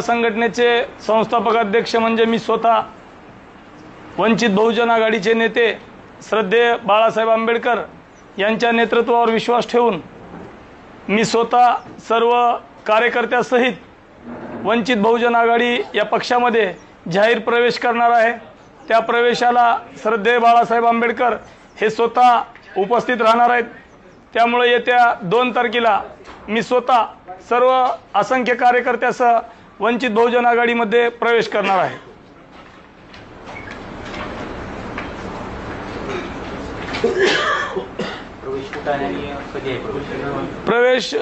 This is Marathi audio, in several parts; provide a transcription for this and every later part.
संघटनेचे संस्थापक अध्यक्ष म्हणजे मी स्वतः वंचित बहुजन आघाडीचे नेते श्रद्धेय बाळासाहेब आंबेडकर यांच्या नेतृत्वावर विश्वास ठेवून मी स्वतः सर्व कार्यकर्त्यासहित वंचित बहुजन आघाडी या पक्षामध्ये जाहीर प्रवेश करणार आहे. त्या प्रवेशाला श्रद्धेय बाळासाहेब आंबेडकर हे स्वतः उपस्थित राहणार आहेत. त्यामुळे येत्या दोन तारखेला मी स्वतः सर्व असंख्य कार्यकर्त्यासह वंचित बहुजन आघाडीमध्ये प्रवेश करणार आहे. प्रवेश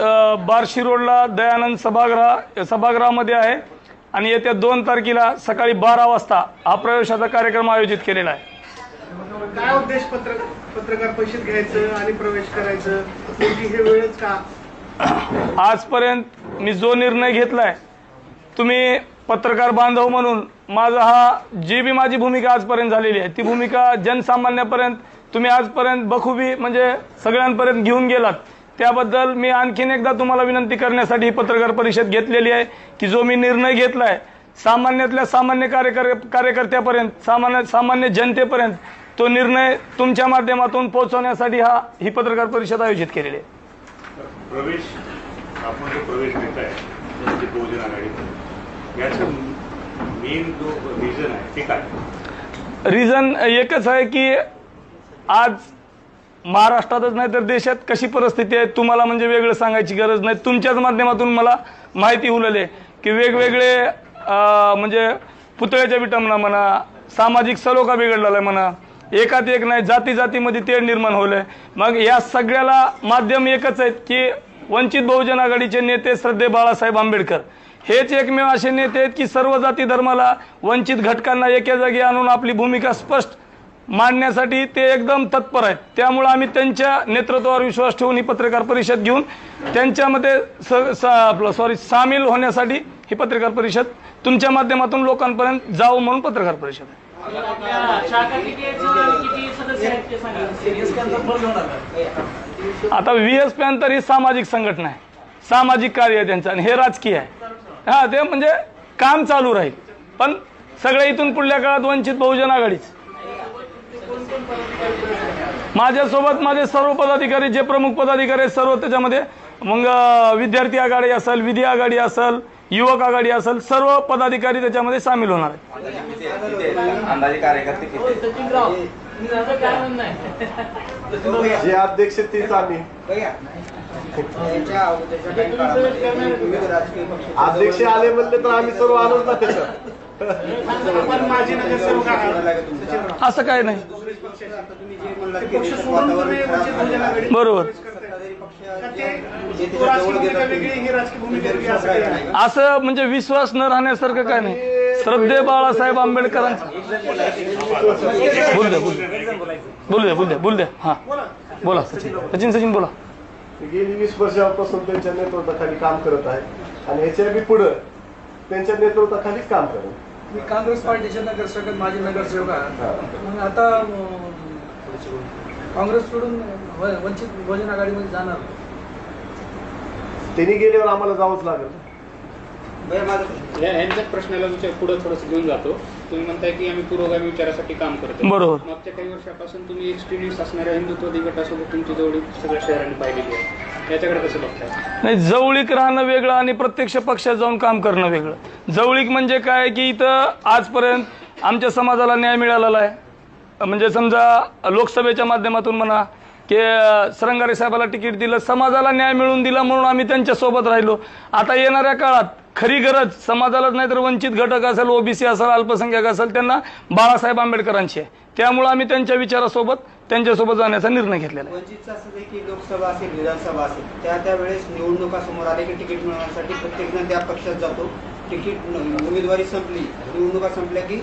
बार्शी रोडला दयानंद सभागृह सभागृहामध्ये आहे. आणि येत्या दोन तारखेला सकाळी बारा वाजता हा प्रवेशाचा कार्यक्रम आयोजित केलेला आहे. काय उद्देश पत्र पत्रकार परिषद घ्यायचं आणि प्रवेश करायचं? शेवटी हे वेळच का? आजपर्यंत मी जो निर्णय घेतलाय तुम्ही पत्रकार बांधव म्हणून माझा हा जी बी माझी भूमिका आजपर्यंत झालेली आहे ती भूमिका जनसामान्यापर्यंत तुम्ही आजपर्यंत बखुबी म्हणजे सगळ्यांपर्यंत घेऊन गेलात. त्याबद्दल मी आणखीन एकदा तुम्हाला विनंती करण्यासाठी ही पत्रकार परिषद घेतलेली आहे की जो मी निर्णय घेतलाय सामान्यातल्या सामान्य कार्यकर कार्यकर्त्यापर्यंत सामान्य सामान्य जनतेपर्यंत तो निर्णय तुमच्या माध्यमातून पोहोचवण्यासाठी हा ही पत्रकार परिषद आयोजित केलेली आहे. प्रवेश आपण जो प्रवेश याचं मेन जो रिझन आहे ते काय रिझन एकच आहे की आज महाराष्ट्रातच नाही तर देशात कशी परिस्थिती आहे तुम्हाला म्हणजे वेगळं सांगायची गरज नाही. तुमच्याच माध्यमातून मला माहिती उरलेली आहे की वेगवेगळे म्हणजे पुतळ्याच्या विटमना म्हणा सामाजिक सलोखा बिघडलेला आहे म्हणा एकात एक नाही जाती जातीमध्ये तेढ निर्माण होलंय. मग या सगळ्याला माध्यम एकच आहेत की वंचित बहुजन आघाडीचे नेते श्रद्धे बाळासाहेब आंबेडकर. हेच एकमेव असे नेते आहेत की सर्व जाती धर्माला वंचित घटकांना एका जागी आणून आपली भूमिका स्पष्ट मांडण्यासाठी ते एकदम तत्पर आहेत. त्यामुळं आम्ही त्यांच्या नेतृत्वावर विश्वास ठेवून ही पत्रकार परिषद घेऊन त्यांच्यामध्ये स स- आपलं सॉरी सामील होण्यासाठी ही पत्रकार परिषद तुमच्या माध्यमातून लोकांपर्यंत जावं म्हणून पत्रकार परिषद आहे. आता व्ही एस पॅन तर ही सामाजिक संघटना आहे. सामाजिक कार्य आहे त्यांचं आणि हे राजकीय आहे. हा ते म्हणजे काम चालू राहील. पण सगळे इथून पुढल्या काळात वंचित बहुजन आघाडीच. माझ्यासोबत माझे सर्व पदाधिकारी जे प्रमुख पदाधिकारी आहेत सर्व त्याच्यामध्ये मग विद्यार्थी आघाडी असेल विधी आघाडी असेल युवक आघाडी असेल सर्व पदाधिकारी त्याच्यामध्ये सामील होणार आहेत. अंदाजे कार्यकर्ते किती सचिनराव माझं काय म्हणणं आहे जे अध्यक्ष आले म्हणले तर आम्ही सर्व आलोच ना त्याच्यात. असं काय नाही. बहुजन आघाडीत बरोबर. ही असं म्हणजे विश्वास न राहण्यासारखं काय नाही. श्रद्धे बाळासाहेब आंबेडकरांचं. बोल द्या बोल द्या बोल द्या बोल द्या. बोल द्या हा. बोला सचिन सचिन. सचिन बोला. गेली वीस वर्षापासून त्यांच्या नेतृत्वाखाली काम करत आहे. आणि ह्याच्या बी पुढं त्यांच्या नेतृत्वाखाली काम करत मी काँग्रेस पार्टीचे नगरसेवक माजी नगरसेवक आहे. मग आता काँग्रेस सोडून व- वंचित बहुजन आघाडीमध्ये जाणार. त्यांनी गेल्यावर आम्हाला जावंच लागेल. या ह्यांच्या प्रश्नाला पुढे थोडंसं घेऊन जातो. तुम्ही म्हणताय की आम्ही पुरोगामी विचारासाठी काम करतो बरोबर. मागच्या काही वर्षापासून तुम्ही एक्सट्रीमिस्ट असणाऱ्या हिंदुत्ववादी गटासोबत तुमची जवळी सगळ्या शहरांनी पाहिलेली आहे. याच्याकडे कसं बघताय? नाही जवळीक राहणं वेगळं आणि प्रत्यक्ष पक्षात जाऊन काम करणं वेगळं. जवळीक म्हणजे काय की इथं आजपर्यंत आमच्या समाजाला न्याय मिळालेला आहे. म्हणजे समजा लोकसभेच्या माध्यमातून म्हणा की सरंगारे साहेबाला तिकीट दिलं समाजाला न्याय मिळवून दिला म्हणून आम्ही त्यांच्यासोबत राहिलो. आता येणाऱ्या काळात खरी गरज समाजालाच नाही तर वंचित घटक असेल ओबीसी असेल अल्पसंख्याक असेल त्यांना बाळासाहेब आंबेडकरांची आहे. त्यामुळे आम्ही त्यांच्या विचारासोबत त्यांच्यासोबत जाण्याचा निर्णय घेतलेला आहे. वंचितचं असं आहे की लोकसभा असेल विधानसभा असेल त्या त्या वेळेस निवडणुका समोर आले की तिकीट मिळवण्यासाठी त्या पक्षात जातो. तिकीट उमेदवारी संपली निवडणुका संपल्या की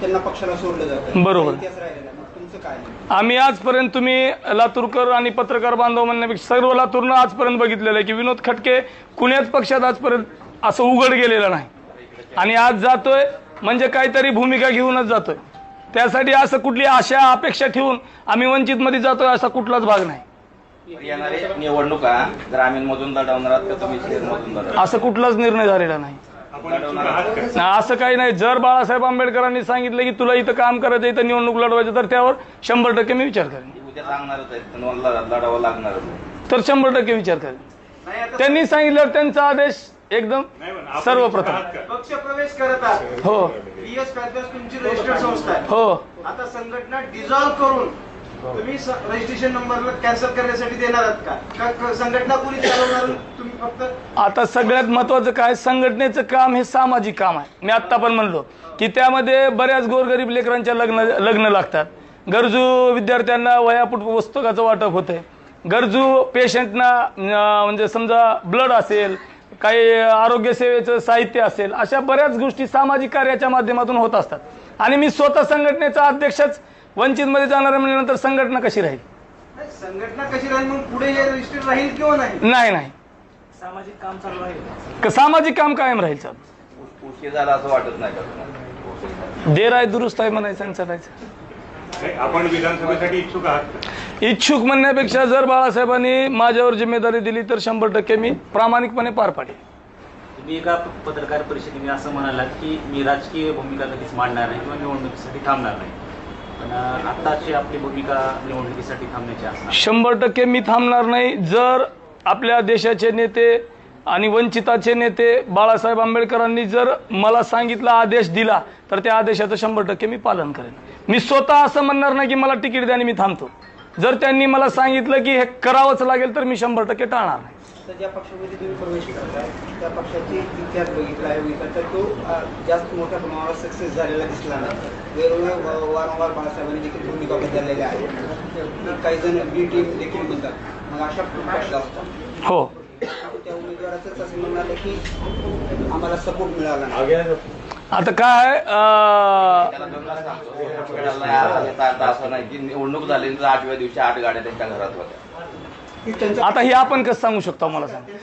त्यांना पक्षाला सोडलं जातं. बरोबर. आम्ही आजपर्यंत तुम्ही लातूरकर आणि पत्रकार बांधव म्हणण्यापेक्षा सर्व लातूरनं आजपर्यंत बघितलेलं आहे की विनोद खटके कुण्याच पक्षात आजपर्यंत असं उघड गेलेलं नाही. आणि आज जातोय म्हणजे काहीतरी भूमिका घेऊनच जातोय. त्यासाठी असं कुठली आशा अपेक्षा ठेवून आम्ही वंचितमध्ये जातोय असा कुठलाच भाग नाही. येणारे निवडणुका ग्रामीण मधून लढवणार आहात का तुम्ही शहर मधून लढवणार असं कुठलाच निर्णय झालेला नाही. असं काही नाही. जर बाळासाहेब आंबेडकरांनी सांगितलं की तुला इथं काम करायचं इथं निवडणूक लढवायचं तर त्यावर शंभर टक्के मी विचार करेन. तर शंभर टक्के विचार करेन. त्यांनी सांगितल्यावर त्यांचा आदेश एकदम सर्वप्रथम? पक्ष प्रवेश करत आहात. हो. पीएस तुमची रजिस्टर्ड संस्था आहे. हो. आता संघटना डिझॉल्व्ह करून तुम्ही रजिस्ट्रेशन नंबरला कॅन्सल करण्यासाठी देणार आहात का? संघटना कोणी चालवणार तुम्ही फक्त आता सगळ्यात महत्वाचं काय? संघटनेचं काम हे सामाजिक काम आहे. मी आत्ता पण म्हणलो की त्यामध्ये बऱ्याच गोरगरीब लेकरांच्या लग्न लग्न लागतात. गरजू विद्यार्थ्यांना वयापुट पुस्तकाचं वाटप होतंय. गरजू पेशंटना म्हणजे समजा ब्लड असेल काही आरोग्य सेवेचं साहित्य असेल अशा बऱ्याच गोष्टी सामाजिक कार्याच्या माध्यमातून होत असतात. आणि मी स्वतः संघटनेचा अध्यक्षच वंचितमध्ये जाणार म्हणल्यानंतर संघटना कशी राहील? नाही, संघटना कशी राहील मग पुढे हे राहील किंवा नाही? नाही नाही. सामाजिक काम चालू राहील क- सामाजिक काम कायम राहील सर. उश- उशीर झाला असं वाटत नाही देर आहे दुरुस्त आहे म्हणायचं आपण विधानसभेसाठी इच्छुक आहात. इच्छुक म्हणण्यापेक्षा जर बाळासाहेबांनी माझ्यावर जिम्मेदारी दिली तर शंभर टक्के मी प्रामाणिकपणे पार पाडेल तुम्ही एका पत्रकार परिषदेने असं म्हणालात की मी राजकीय भूमिका कधीच मांडणार नाही किंवा निवडणुकीसाठी थांबणार नाही. पण अं, आत्ताची आपली भूमिका निवडणुकीसाठी थांबण्याची असणार. शंभर टक्के मी थांबणार नाही. जर आपल्या देशाचे नेते आणि वंचिताचे नेते बाळासाहेब आंबेडकरांनी जर मला सांगितला आदेश दिला तर त्या आदेशाचं शंभर टक्के मी पालन करेन. मी स्वतः असं म्हणणार नाही की मला तिकीट द्या आणि मी थांबतो. जर त्यांनी मला सांगितलं की हे करावंच लागेल तर मी शंभर टक्के टाळणार नाही. तर ज्या पक्षामध्ये तुम्ही प्रवेश करताय त्या पक्षाची इतिहास बघितला आहे तर तो जास्त मोठ्या प्रमाणावर सक्सेस झालेला दिसला नाही. वेगवेगळ्या व- वारंवार बाळासाहेबांनी देखील भूमिका बदललेल्या आहेत काही जण बी टीम देखील म्हणतात. मग अशा असतात. हो. त्या उमेदवाराचंच असं म्हणाले की आम्हाला सपोर्ट मिळाला नाही. आता काय निवडणूक झाली आठव्या दिवशी आठ गाड्या त्यांच्या घरात होत्या. आता हे आपण कसं सांगू शकतो मला सांग?